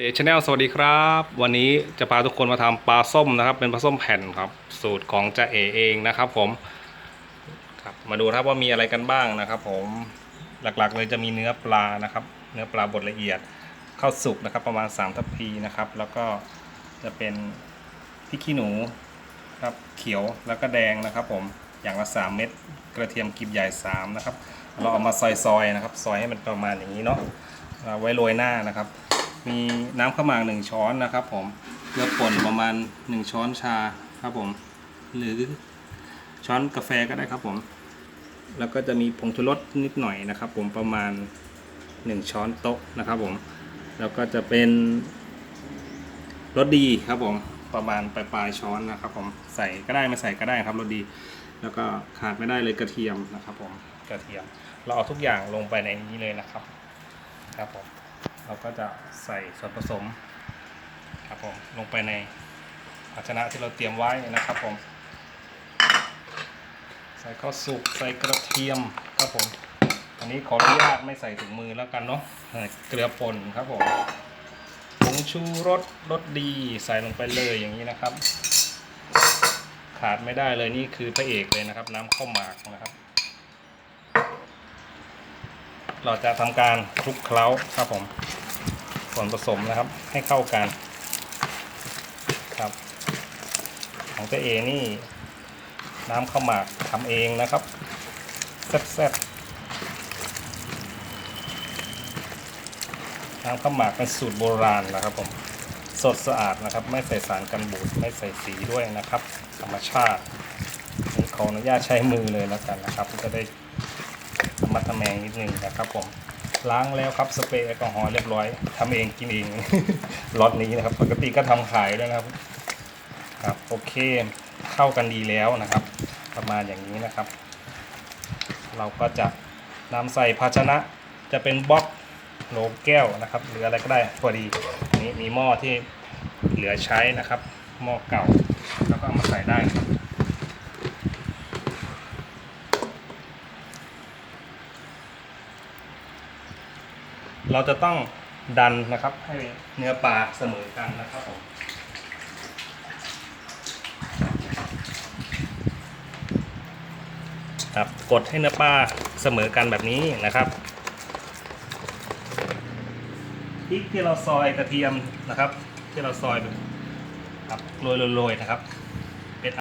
เจชแนลสวัสดีครับ วันนี้จะพาทุกคนมาทำปลาส้มนะครับ เป็นปลาส้มแผ่นครับ สูตรของจ่าเอเองนะครับผมครับมาดูครับว่ามีอะไรกันบ้างนะครับ ผมหลักๆเลยจะมีเนื้อปลานะครับ เนื้อปลาบดละเอียดข้าวสุกนะครับ ประมาณ3ทัพพีนะครับ แล้วก็จะเป็นพริกขี้หนูครับเขียวแล้วก็แดงนะครับ ผมอย่างละ 3 เม็ดกระเทียมกลีบใหญ่3นะครับเราเอามาซอยๆนะครับ ซอยให้มันประมาณอย่างนี้เนาะเอาไว้โรยหน้านะครับ มีน้ำข้าวหมากหนึ่งช้อนนะครับ ผมเกลือป่นประมาณ1ช้อนชาครับผม หรือช้อนกาแฟก็ได้ครับผม แล้วก็จะมีผงชูรสนิดหน่อยนะครับ ผมประมาณ1ช้อนโต๊ะนะครับ ผม แล้วก็จะเป็นรสดีครับผมประมาณปลายๆช้อนนะครับ ผมใส่ก็ได้ไม่ใส่ก็ได้ครับรสดี แล้วก็ขาดไม่ได้เลยกระเทียมนะครับ ผมกระเทียม เราเอาทุกอย่างลงไปในนี้เลยนะครับ ครับผม เราก็จะใส่ส่วนผสมครับผมลงไปในภาชนะที่เราเตรียมไว้นะครับผม ใส่ข้าวสุกใส่กระเทียมครับผมอันนี้ขออนุญาตไม่ใส่ถุงมือแล้วกันเนาะเกลือป่นครับผมผงชูรสรสดีใส่ลงไปเลยอย่างนี้นะครับ ขาดไม่ได้เลยนี่คือพระเอกเลยนะครับ น้ำข้าวหมากนะครับ เราจะทำการคลุกเคล้าครับผม ส่วนผสมนะครับ ให้เข้ากันครับ ของเจเอนี่ น้ำข้าวหมากทำเองนะครับแซ่บๆน้ำข้าวหมากเป็นสูตรโบราณนะครับผมสดสะอาดนะครับ ไม่ใส่สารกันบูดไม่ใส่สีด้วยนะครับ ธรรมชาติมีขออนุญาตใช้มือเลยแล้วกันนะครับ จะได้ธรรมะทะแมงนิดนึงนะครับผม ล้างแล้วครับสเปรย์แอลกอฮอล์เรียบร้อยทำเองกินเอง ล็อตนี้นะครับ ปกติก็ทำขายด้วยนะครับ ครับโอเคเข้ากันดีแล้วนะครับ ประมาณอย่างนี้นะครับ เราก็จะนำใส่ภาชนะจะเป็นบล็อกโหลแก้วนะครับ หรืออะไรก็ได้พอดีนี้มีหม้อที่เหลือใช้นะครับหม้อเก่า แล้วก็เอามาใส่ได้ครับ เราจะต้องดันนะครับ ให้เนื้อปลาเสมอกันนะครับผมครับกดให้เนื้อปลาเสมอกันแบบนี้นะครับพริกที่เราซอยกระเทียมนะครับ ที่เราซอยแบบครับโรยๆๆนะครับ